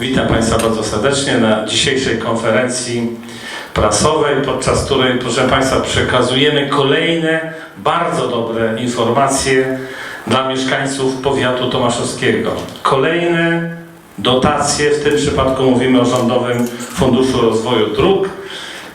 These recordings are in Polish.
Witam Państwa bardzo serdecznie na dzisiejszej konferencji prasowej, podczas której, proszę Państwa, przekazujemy kolejne bardzo dobre informacje dla mieszkańców powiatu tomaszowskiego. Kolejne dotacje, w tym przypadku mówimy o Rządowym Funduszu Rozwoju Dróg,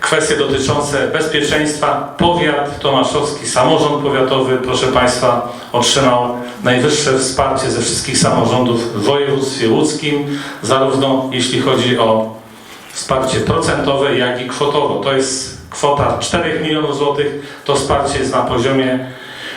kwestie dotyczące bezpieczeństwa. Powiat tomaszowski, samorząd powiatowy, proszę Państwa, otrzymał najwyższe wsparcie ze wszystkich samorządów w województwie łódzkim, zarówno jeśli chodzi o wsparcie procentowe, jak i kwotowo. To jest kwota 4 milionów złotych. To wsparcie jest na poziomie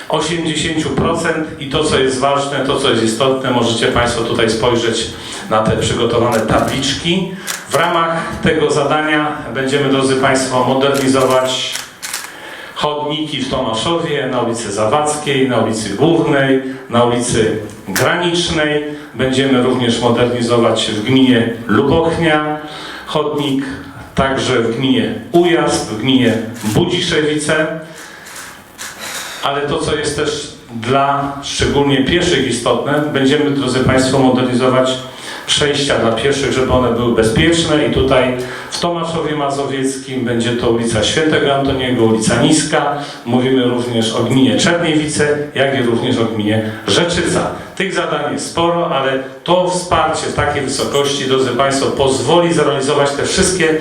80% i to, co jest ważne, to, co jest istotne, możecie Państwo tutaj spojrzeć na te przygotowane tabliczki. W ramach tego zadania będziemy, drodzy Państwo, modernizować chodniki w Tomaszowie, na ulicy Zawadzkiej, na ulicy Głównej, na ulicy Granicznej. Będziemy również modernizować w gminie Lubochnia chodnik, także w gminie Ujazd, w gminie Budziszewice. Ale to, co jest też dla szczególnie pieszych istotne, będziemy, drodzy Państwo, modernizować przejścia dla pieszych, żeby one były bezpieczne i tutaj w Tomaszowie Mazowieckim będzie to ulica Świętego Antoniego, ulica Niska. Mówimy również o gminie Czerniewice, jak i również o gminie Rzeczyca. Tych zadań jest sporo, ale to wsparcie w takiej wysokości, drodzy Państwo, pozwoli zrealizować te wszystkie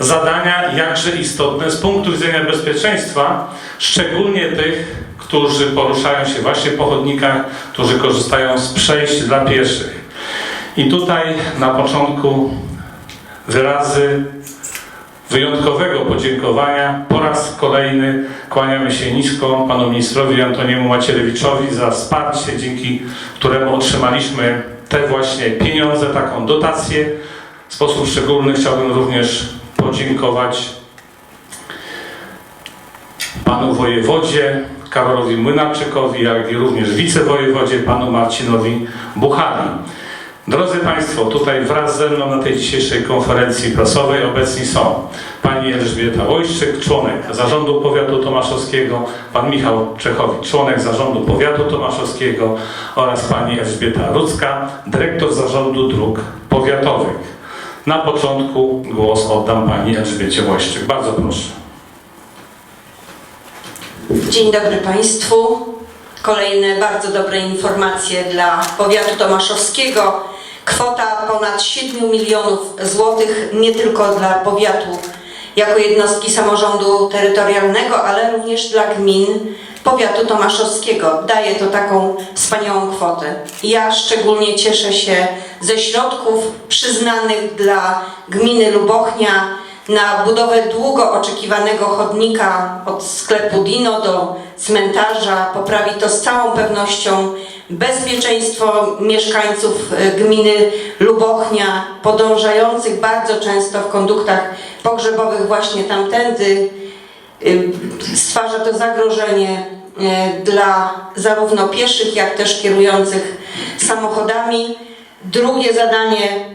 zadania, jakże istotne z punktu widzenia bezpieczeństwa, szczególnie tych, którzy poruszają się właśnie po chodnikach, którzy korzystają z przejść dla pieszych. I tutaj na początku wyrazy wyjątkowego podziękowania. Po raz kolejny kłaniamy się nisko panu ministrowi Antoniemu Macierewiczowi za wsparcie, dzięki któremu otrzymaliśmy te właśnie pieniądze, taką dotację. W sposób szczególny chciałbym również podziękować panu wojewodzie Karolowi Młynarczykowi, jak i również wicewojewodzie panu Marcinowi Buchali. Drodzy Państwo, tutaj wraz ze mną na tej dzisiejszej konferencji prasowej obecni są pani Elżbieta Wojszczyk, członek Zarządu Powiatu Tomaszowskiego, pan Michał Czechowicz, członek Zarządu Powiatu Tomaszowskiego oraz pani Elżbieta Rudzka, dyrektor Zarządu Dróg Powiatowych. Na początku głos oddam pani Elżbiecie Wojszczyk. Bardzo proszę. Dzień dobry Państwu. Kolejne bardzo dobre informacje dla powiatu tomaszowskiego. Kwota ponad 7 milionów złotych nie tylko dla powiatu jako jednostki samorządu terytorialnego, ale również dla gmin powiatu tomaszowskiego. Daje to taką wspaniałą kwotę. Ja szczególnie cieszę się ze środków przyznanych dla gminy Lubochnia na budowę długo oczekiwanego chodnika od sklepu Dino do cmentarza. Poprawi to z całą pewnością bezpieczeństwo mieszkańców e, gminy Lubochnia, podążających bardzo często w konduktach pogrzebowych właśnie tamtędy. Y, Stwarza to zagrożenie e, dla zarówno pieszych, jak też kierujących samochodami. Drugie zadanie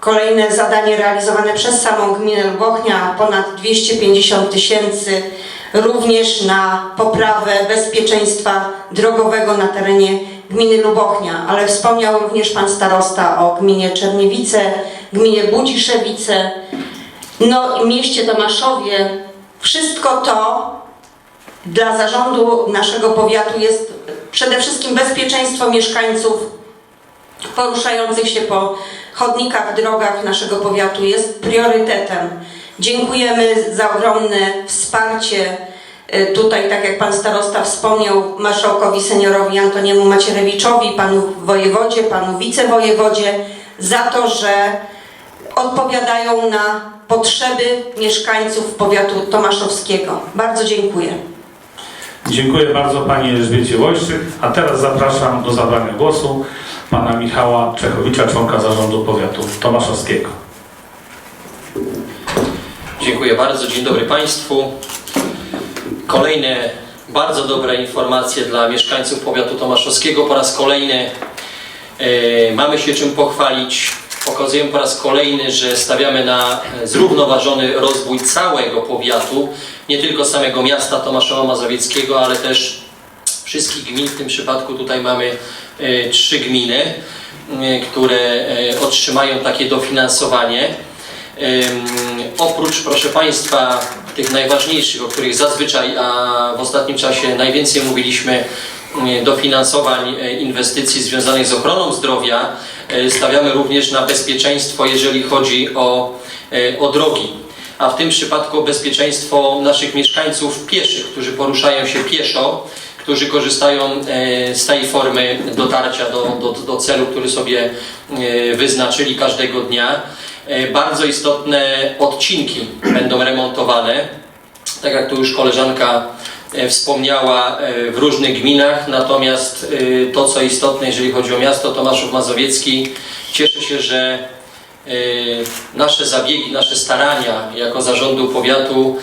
Kolejne zadanie realizowane przez samą gminę Lubochnia, ponad 250 tysięcy, również na poprawę bezpieczeństwa drogowego na terenie gminy Lubochnia. Ale wspomniał również Pan Starosta o gminie Czerniewice, gminie Budziszewice, no i mieście Tomaszowie. Wszystko to dla zarządu naszego powiatu jest przede wszystkim bezpieczeństwo mieszkańców poruszających się po chodnikach, drogach naszego powiatu jest priorytetem. Dziękujemy za ogromne wsparcie. Y, Tutaj, tak jak Pan Starosta wspomniał, marszałkowi seniorowi Antoniemu Macierewiczowi, Panu wojewodzie, Panu wicewojewodzie, za to, że odpowiadają na potrzeby mieszkańców powiatu tomaszowskiego. Bardzo dziękuję. Dziękuję bardzo Pani Elżbiecie Wojszczyk, a teraz zapraszam do zabrania głosu Pana Michała Czechowicza, członka Zarządu Powiatu Tomaszowskiego. Dziękuję bardzo. Dzień dobry Państwu. Kolejne bardzo dobre informacje dla mieszkańców powiatu tomaszowskiego. Po raz kolejny e, mamy się czym pochwalić. Pokazujemy po raz kolejny, że stawiamy na e, zrównoważony rozwój całego powiatu, nie tylko samego miasta Tomaszowa Mazowieckiego, ale też wszystkich gmin. W tym przypadku tutaj mamy e, trzy gminy. e, które e, otrzymają takie dofinansowanie. Ym, Oprócz, proszę Państwa, tych najważniejszych, o których zazwyczaj, a w ostatnim czasie najwięcej mówiliśmy, y, dofinansowań e, inwestycji związanych z ochroną zdrowia, e, stawiamy również na bezpieczeństwo, jeżeli chodzi o, e, o drogi. A w tym przypadku bezpieczeństwo naszych mieszkańców pieszych, którzy poruszają się pieszo, którzy korzystają z tej formy dotarcia do, do, do celu, który sobie wyznaczyli każdego dnia. E, Bardzo istotne odcinki będą remontowane, tak jak tu już koleżanka e, wspomniała, e, w różnych gminach, natomiast to co istotne, jeżeli chodzi o miasto Tomaszów Mazowiecki, cieszę się, że nasze zabiegi, nasze starania jako zarządu powiatu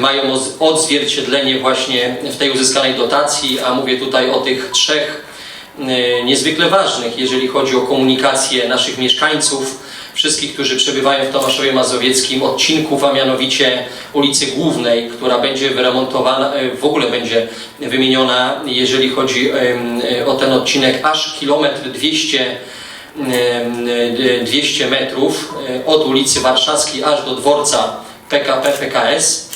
mają odzwierciedlenie właśnie w tej uzyskanej dotacji, a mówię tutaj o tych trzech niezwykle ważnych, jeżeli chodzi o komunikację naszych mieszkańców, wszystkich, którzy przebywają w Tomaszowie Mazowieckim, odcinków, a mianowicie ulicy Głównej, która będzie wyremontowana, e, w ogóle będzie wymieniona, jeżeli chodzi e, o ten odcinek, aż kilometr 200 em, e, 200 metrów od ulicy Warszawskiej aż do dworca PKP PKS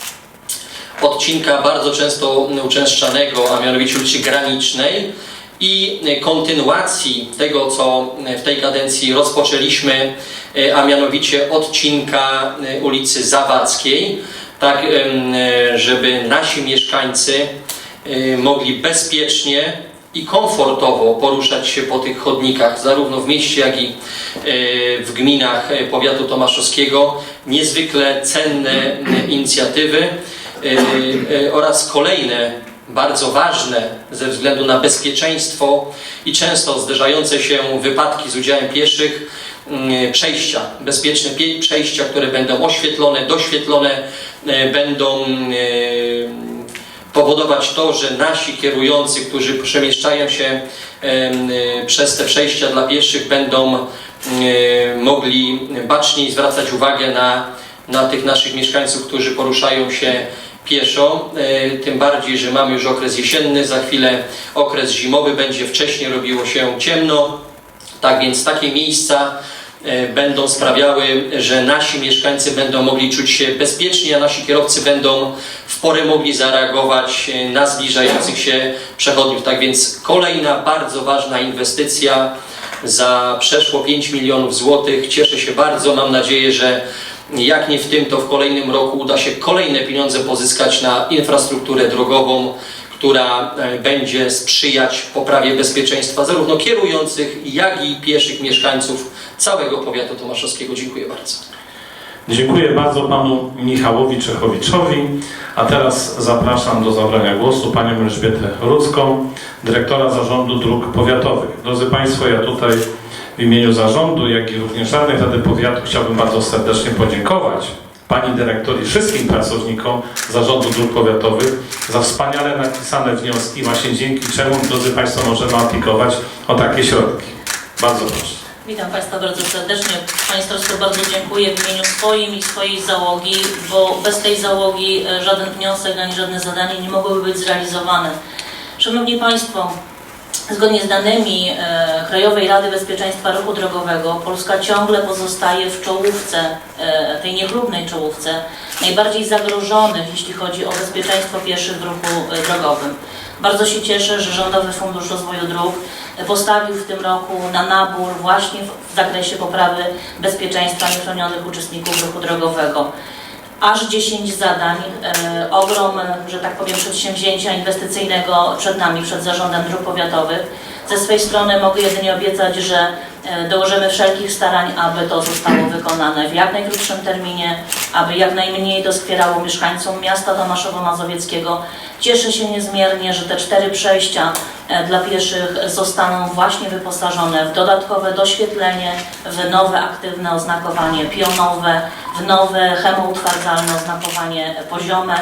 odcinka bardzo często uczęszczanego, a mianowicie ulicy Granicznej i kontynuacji tego, co w tej kadencji rozpoczęliśmy, e, a mianowicie odcinka e, ulicy Zawadzkiej, tak e, żeby nasi mieszkańcy mogli bezpiecznie i komfortowo poruszać się po tych chodnikach, zarówno w mieście, jak i w gminach powiatu tomaszowskiego. Niezwykle cenne inicjatywy oraz kolejne bardzo ważne ze względu na bezpieczeństwo i często zderzające się wypadki z udziałem pieszych mm, przejścia, bezpieczne pie- przejścia, które będą oświetlone, doświetlone, e, będą e, powodować to, że nasi kierujący, którzy przemieszczają się e, przez te przejścia dla pieszych, będą mogli baczniej zwracać uwagę na, na tych naszych mieszkańców, którzy poruszają się pieszo. E, Tym bardziej, że mamy już okres jesienny, za chwilę okres zimowy, będzie wcześniej robiło się ciemno. Tak więc takie miejsca e, będą sprawiały, że nasi mieszkańcy będą mogli czuć się bezpiecznie, a nasi kierowcy będą w porę mogli zareagować e, na zbliżających się przechodniów. Tak więc kolejna bardzo ważna inwestycja za przeszło 5 milionów złotych. Cieszę się bardzo, mam nadzieję, że jak nie w tym, to w kolejnym roku uda się kolejne pieniądze pozyskać na infrastrukturę drogową, która e, będzie sprzyjać poprawie bezpieczeństwa zarówno kierujących, jak i pieszych mieszkańców całego powiatu tomaszowskiego. Dziękuję bardzo. Dziękuję bardzo panu Michałowi Czechowiczowi, a teraz zapraszam do zabrania głosu panią Elżbietę Rudzką, dyrektora Zarządu Dróg Powiatowych. Drodzy Państwo, ja tutaj w imieniu zarządu, jak i również Radnej Rady Powiatu chciałbym bardzo serdecznie podziękować pani dyrektor i wszystkim pracownikom Zarządu Dróg Powiatowych za wspaniale napisane wnioski, właśnie dzięki czemu, drodzy Państwo, możemy aplikować o takie środki. Bardzo proszę. Witam Państwa bardzo serdecznie. Starosto, bardzo dziękuję w imieniu swoim i swojej załogi, bo bez tej załogi e, żaden wniosek ani żadne zadanie nie mogłoby być zrealizowane. Szanowni Państwo, zgodnie z danymi e, Krajowej Rady Bezpieczeństwa Ruchu Drogowego, Polska ciągle pozostaje w czołówce, e, tej niechlubnej czołówce, najbardziej zagrożonych, jeśli chodzi o bezpieczeństwo pieszych w ruchu e, drogowym. Bardzo się cieszę, że Rządowy Fundusz Rozwoju Dróg postawił w tym roku na nabór właśnie w- w zakresie poprawy bezpieczeństwa niechronionych uczestników ruchu drogowego. Aż 10 zadań, e, ogrom, że tak powiem, przedsięwzięcia inwestycyjnego przed nami, przed Zarządem Dróg Powiatowych. Ze swej strony mogę jedynie obiecać, że e, dołożymy wszelkich starań, aby to zostało wykonane w jak najkrótszym terminie, aby jak najmniej doskwierało mieszkańcom miasta Tomaszowo-Mazowieckiego. Cieszę się niezmiernie, że te cztery przejścia e, dla pieszych zostaną właśnie wyposażone w dodatkowe doświetlenie, w nowe aktywne oznakowanie pionowe, w nowe chemoutwardzalne oznakowanie poziome.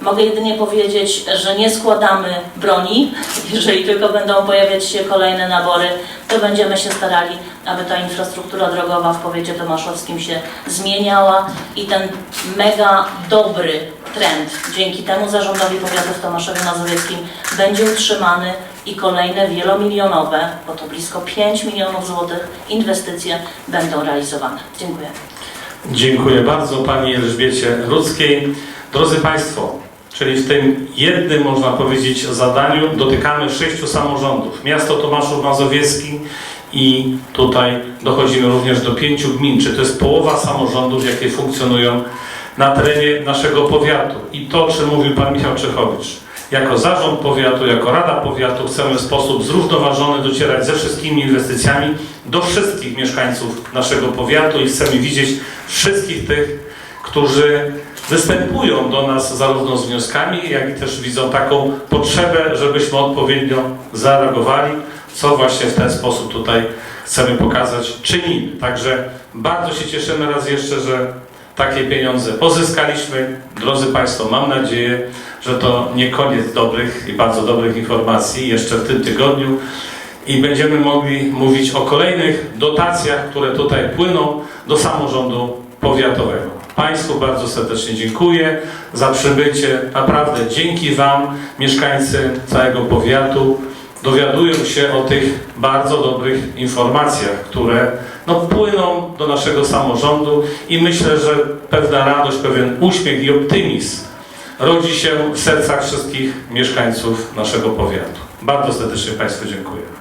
Mogę jedynie powiedzieć, że nie składamy broni. Jeżeli tylko będą pojawiać się kolejne nabory, to będziemy się starali, aby ta infrastruktura drogowa w powiecie tomaszowskim się zmieniała i ten mega dobry trend dzięki temu zarządowi powiatu w Tomaszowie Mazowieckim będzie utrzymany i kolejne wielomilionowe, bo to blisko 5 milionów złotych inwestycje będą realizowane. Dziękuję. Dziękuję bardzo Pani Elżbiecie Rudzkiej. Drodzy Państwo, czyli w tym jednym, można powiedzieć, zadaniu dotykamy sześciu samorządów. Miasto Tomaszów Mazowiecki i tutaj dochodzimy również do pięciu gmin, czy to jest połowa samorządów, jakie funkcjonują na terenie naszego powiatu. I to, o czym mówił Pan Michał Czechowicz. Jako zarząd powiatu, jako Rada Powiatu chcemy w sposób zrównoważony docierać ze wszystkimi inwestycjami do wszystkich mieszkańców naszego powiatu i chcemy widzieć wszystkich tych, którzy występują do nas zarówno z wnioskami, jak i też widzą taką potrzebę, żebyśmy odpowiednio zareagowali, co właśnie w ten sposób tutaj chcemy pokazać, czynimy. Także bardzo się cieszymy raz jeszcze, że takie pieniądze pozyskaliśmy. Drodzy Państwo, mam nadzieję, że to nie koniec dobrych i bardzo dobrych informacji jeszcze w tym tygodniu i będziemy mogli mówić o kolejnych dotacjach, które tutaj płyną do samorządu powiatowego. Państwu bardzo serdecznie dziękuję za przybycie. Naprawdę dzięki Wam, mieszkańcy całego powiatu, dowiadują się o tych bardzo dobrych informacjach, które no, płyną do naszego samorządu i myślę, że pewna radość, pewien uśmiech i optymizm rodzi się w sercach wszystkich mieszkańców naszego powiatu. Bardzo serdecznie Państwu dziękuję.